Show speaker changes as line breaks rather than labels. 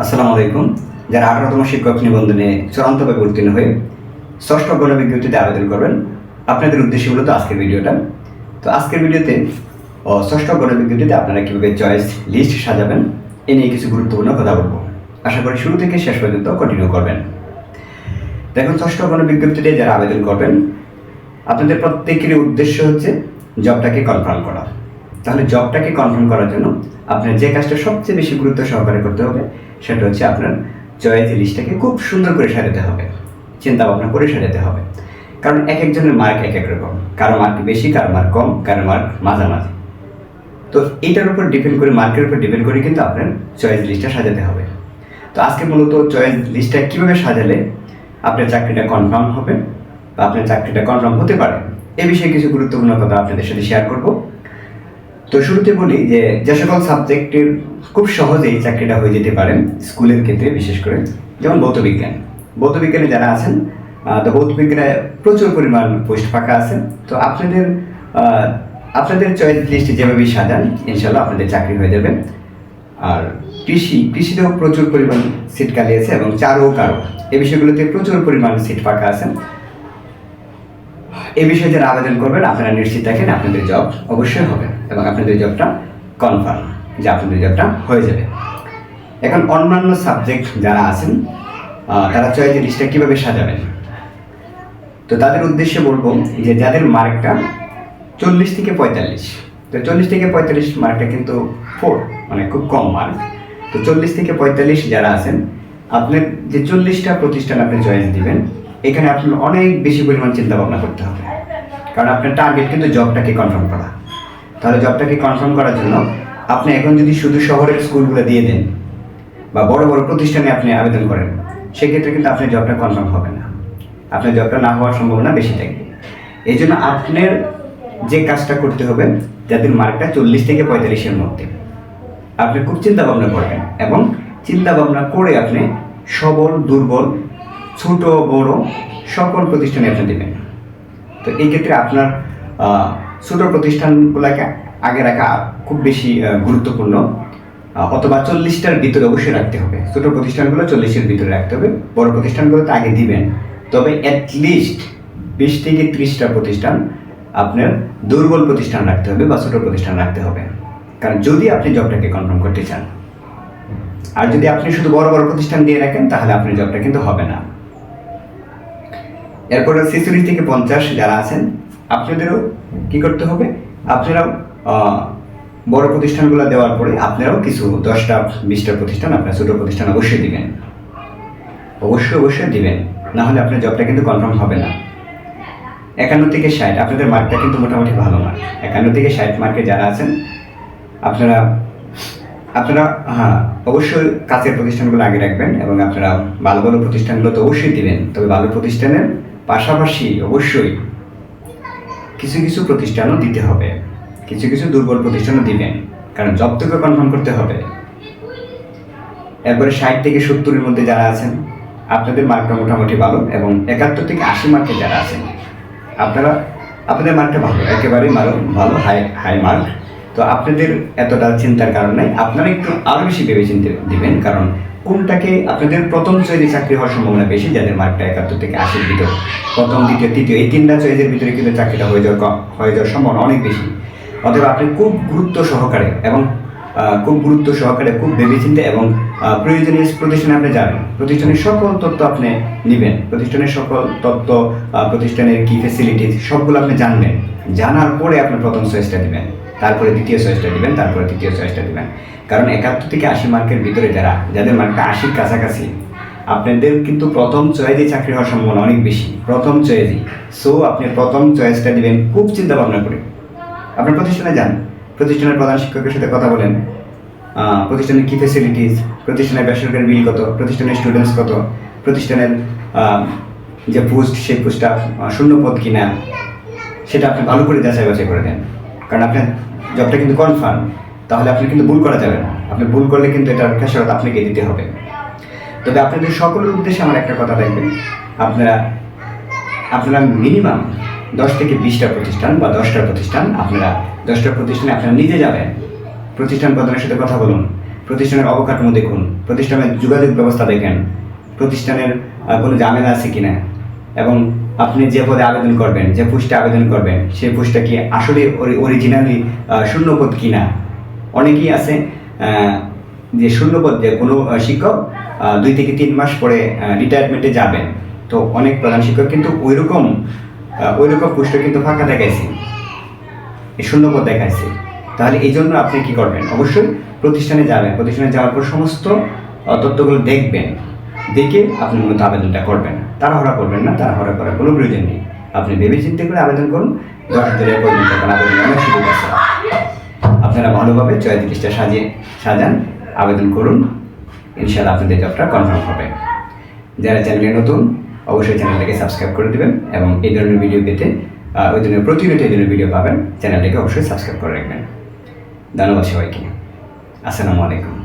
আসসালামু আলাইকুম। যারা আঠারোতম শিক্ষক নিবন্ধনে চূড়ান্তভাবে উত্তীর্ণ হয়ে ষষ্ঠ গণ বিজ্ঞপ্তিতে আবেদন করবেন, আপনাদের উদ্দেশ্য মূলত আজকের ভিডিওটা। তো আজকের ভিডিওতে ষষ্ঠ ষষ্ঠ গণবিজ্ঞপ্তিতে আপনারা কীভাবে চয়েস লিস্ট সাজাবেন, এ নিয়ে কিছু গুরুত্বপূর্ণ কথা বলব। আশা করি শুরু থেকে শেষ পর্যন্ত কন্টিনিউ করবেন। দেখুন, ষষ্ঠ গণ বিজ্ঞপ্তিতে যারা আবেদন করবেন, আপনাদের প্রত্যেকেরই উদ্দেশ্য হচ্ছে জবটাকে কনফার্ম করা। তাহলে জবটাকে কনফার্ম করার জন্য আপনার যে কাজটা সবচেয়ে বেশি গুরুত্ব সহকারে করতে হবে সেটা হচ্ছে আপনার চয়েস লিস্টটাকে খুব সুন্দর করে সাজাতে হবে। চিন্তা ভাবনা করে সাজাতে হবে। কারণ এক একজনের মার্ক এক এক রকম। কারও মার্ক বেশি, কারও মার্ক কম, কারও মার্ক মাঝামাঝি। তো এটার উপর ডিপেন্ড করে মার্কের উপর ডিপেন্ড করে কিন্তু আপনার চয়েস লিস্টটা সাজাতে হবে। তো আজকে মূলত চয়েস লিস্টটা কীভাবে সাজালে আপনার চাকরিটা কনফার্ম হবে বা আপনার চাকরিটা কনফার্ম হতে পারে, এ বিষয়ে কিছু গুরুত্বপূর্ণ কথা আপনাদের সাথে শেয়ার করব। তো শুরুতে বলি যে যে সকল সাবজেক্টের খুব সহজেই চাকরিটা হয়ে যেতে পারেন স্কুলের ক্ষেত্রে বিশেষ করে, যেমন ভৌতবিজ্ঞান ভৌতবিজ্ঞানে যারা আছেন তো ভৌতবিজ্ঞানে প্রচুর পরিমাণ পোস্ট ফাঁকা আছে। তো আপনাদের আপনাদের চয়েস লিস্ট যেভাবেই সাজান ইনশাল্লাহ আপনাদের চাকরি হয়ে যাবে। আর কৃষি, কৃষিতেও প্রচুর পরিমাণ সিট খালি আছে এবং চারও কারও। এই বিষয়গুলোতে প্রচুর পরিমাণ সিট ফাঁকা আছে। এ বিষয়ে যারা আবেদন করবেন, আপনারা নিশ্চিত থাকেন আপনাদের জব অবশ্যই হবে। এবং আপনাদের জবটা কনফার্ম যে আপনাদের জবটা হয়ে যাবে। এখন অন্যান্য সাবজেক্ট যারা আছেন তারা চয়েস লিস্টটা কীভাবে সাজাবেন। তো তাদের উদ্দেশ্যে বলব যে যাদের মার্কটা চল্লিশ থেকে পঁয়তাল্লিশ, তো চল্লিশ থেকে পঁয়তাল্লিশ মার্কটা কিন্তু ফোর মানে খুব কম মার্ক তো চল্লিশ থেকে পঁয়তাল্লিশ যারা আছেন, আপনার যে চল্লিশটা প্রতিষ্ঠান আপনি চয়েস দিবেন, এখানে আপনার অনেক বেশি পরিমাণ চিন্তা ভাবনা করতে হবে। কারণ আপনার টার্গেট কিন্তু জবটাকে কনফার্ম করা। তাহলে জবটাকে কনফার্ম করার জন্য আপনি এখন যদি শুধু শহরের স্কুলগুলো দিয়ে দেন বা বড় বড় প্রতিষ্ঠানে আপনি আবেদন করেন, সেক্ষেত্রে কিন্তু আপনার জবটা কনফার্ম হবে না। আপনার জবটা না হওয়ার সম্ভাবনা বেশি থাকবে এই জন্য আপনার যে কাজটা করতে হবে, যাদের মার্কটা চল্লিশ থেকে পঁয়তাল্লিশের মধ্যে, আপনি খুব চিন্তা ভাবনা করবেন এবং চিন্তা ভাবনা করে আপনি সবল, দুর্বল, ছোট, বড় সকল প্রতিষ্ঠানে আপনি দেবেন। তো এই ক্ষেত্রে আপনার ছোট প্রতিষ্ঠানগুলোকে আগে রাখা খুব বেশি গুরুত্বপূর্ণ। অথবা চল্লিশটার ভিতরে অবশ্যই রাখতে হবে। ছোট প্রতিষ্ঠানগুলো চল্লিশের ভিতরে রাখতে হবে। বড় প্রতিষ্ঠানগুলো তো আগে দিবেন। তবে অ্যাটলিস্ট বিশ থেকে ত্রিশটা প্রতিষ্ঠান আপনার দুর্বল প্রতিষ্ঠান রাখতে হবে বা ছোট প্রতিষ্ঠান রাখতে হবে। কারণ যদি আপনি জবটাকে কনফার্ম করতে চান, আর যদি আপনি শুধু বড় বড় প্রতিষ্ঠান দিয়ে রাখেন, তাহলে আপনার জবটা কিন্তু হবে না। এরপরে ছেচল্লিশ থেকে পঞ্চাশ যারা আছেন আপনাদেরও কি করতে হবে? আপনারাও বড় প্রতিষ্ঠানগুলো দেওয়ার পরে আপনারাও কিছু দশটা বিশটা প্রতিষ্ঠান, আপনার ছোটো প্রতিষ্ঠান অবশ্যই দিবেন। অবশ্যই অবশ্যই দিবেন। না হলে আপনার জবটা কিন্তু কনফার্ম হবে না। একান্ন থেকে ষাট, আপনাদের মার্কটা কিন্তু মোটামুটি ভালো মার্ক। একান্ন থেকে ষাট মার্কে যারা আছেন, আপনারা আপনারা হ্যাঁ অবশ্যই কাছের প্রতিষ্ঠানগুলো আগে রাখবেন এবং আপনারা ভালো ভালো প্রতিষ্ঠানগুলো তো অবশ্যই দিবেন। তবে ভালো প্রতিষ্ঠানের পাশাপাশি অবশ্যই কিছু কিছু প্রতিষ্ঠানও দিতে হবে। কিছু কিছু দুর্বল প্রতিষ্ঠানও দিবেন, কারণ জব থেকে কনফার্ম করতে হবে। এরপরে ষাট থেকে সত্তরের মধ্যে যারা আছেন, আপনাদের মার্কটা মোটামুটি ভালো এবং একাত্তর থেকে আশি মার্কে যারা আছেন, আপনারা, আপনাদের মার্কটা ভালো, একেবারেই ভালো ভালো হাই হাই মার্ক তো আপনাদের এতটা চিন্তার কারণ নাই। আপনারা একটু আরও বেশি ভেবে চিনতে দিবেন, কারণ কোনটাকে আপনাদের প্রথম চয়েজে চাকরি হওয়ার সম্ভাবনা বেশি, যাদের মার্কটা একাত্তর থেকে আশির ভিতরে। প্রথম, দ্বিতীয়, তৃতীয়, এই তিনটা চয়েজের ভিতরে কিন্তু চাকরিটা হয়ে যাওয়ার হয়ে যাওয়ার সম্ভাবনা অনেক বেশি। অথবা আপনি খুব গুরুত্ব সহকারে এবং খুব গুরুত্ব সহকারে, খুব ভেবেচিন্তে এবং প্রয়োজনীয় প্রতিষ্ঠানে আপনি যাবেন প্রতিষ্ঠানের সকল তথ্য আপনি নেবেন। প্রতিষ্ঠানের সকল তথ্য প্রতিষ্ঠানের কি ফেসিলিটি সবগুলো আপনি জানবেন। জানার পরে আপনি প্রথম চয়েসটা দিবেন। তারপরে দ্বিতীয় চয়েসটা দিবেন, তারপরে তৃতীয় চয়েসটা দিবেন। কারণ একাত্তর থেকে আশি মার্কের ভিতরে যারা, যাদের মার্কটা আশির কাছাকাছি, আপনাদের কিন্তু প্রথম চয়েসে চাকরি হওয়ার সম্ভাবনা অনেক বেশি। প্রথম চয়েসই সো আপনি প্রথম চয়েসটা দিবেন খুব চিন্তা ভাবনা করে। আপনার প্রতিষ্ঠানে যান। প্রতিষ্ঠানের প্রধান শিক্ষকের সাথে কথা বলেন। প্রতিষ্ঠানের কী ফেসিলিটিস প্রতিষ্ঠানের বেসরকারি বিল কত, প্রতিষ্ঠানের স্টুডেন্টস কত, প্রতিষ্ঠানের যে পোস্ট সেই পোস্টটা শূন্য পদ কিনা, সেটা আপনি ভালো করে যাচাই বাছাই করে দেন। কারণ আপনার জবটা কিন্তু কনফার্ম তাহলে আপনি কিন্তু ভুল করা যাবে না। আপনি ভুল করলে কিন্তু এটার খেসারত আপনাকে দিতে হবে। তবে আপনাদের সকলের উদ্দেশ্যে আমার একটা কথা থাকবে আপনারা আপনারা মিনিমাম দশ থেকে বিশটা প্রতিষ্ঠান বা দশটা প্রতিষ্ঠান আপনারা, দশটা প্রতিষ্ঠানে আপনারা নিজে যাবেন। প্রতিষ্ঠান প্রধানের সাথে কথা বলুন। প্রতিষ্ঠানের অবকাঠামো দেখুন। প্রতিষ্ঠানের যোগাযোগ ব্যবস্থা দেখেন। প্রতিষ্ঠানের কোনো জামেলা আছে কিনা? এবং আপনি যে পদে আবেদন করবেন, যে পোস্টে আবেদন করবেন, সেই পোস্টটা কি আসলে অরিজিনালি শূন্য পদ কিনা? অনেকেই আছে যে শূন্য পদ যে কোনো শিক্ষক দুই থেকে তিন মাস পরে রিটায়ারমেন্টে যাবেন। তো অনেক প্রধান শিক্ষক কিন্তু ওইরকম ওইরকম পোস্টে কিন্তু ফাঁকা দেখাইছে। শূন্যপদ দেখাইছে। তাহলে এই জন্য আপনি কি করবেন? অবশ্যই প্রতিষ্ঠানে যাবেন। প্রতিষ্ঠানে যাওয়ার পর সমস্ত তথ্যগুলো দেখবেন। দেখে আপনি মূলত আবেদনটা করবেন। তাড়াহড়া করবেন না, তাড়াহড়া করার কোনো প্রয়োজন নেই। আপনি ভেবে চিন্তে করে আবেদন করুন, দশ পর্যন্ত আবেদন আপনারা ভালোভাবে চয় তিরিশটা সাজিয়ে সাজান, আবেদন করুন, ইনশাআল্লাহ আপনাদের জবটা কনফার্ম হবে। যারা চ্যানেলে নতুন, অবশ্যই চ্যানেলটাকে সাবস্ক্রাইব করে দেবেন এবং এই ধরনের ভিডিও পেতে ওই ধরনের প্রতিনিয়ত এই ধরনের ভিডিও পাবেন চ্যানেলটাকে অবশ্যই সাবস্ক্রাইব করে রাখবেন। ধন্যবাদ সবাইকে। আসসালামু আলাইকুম।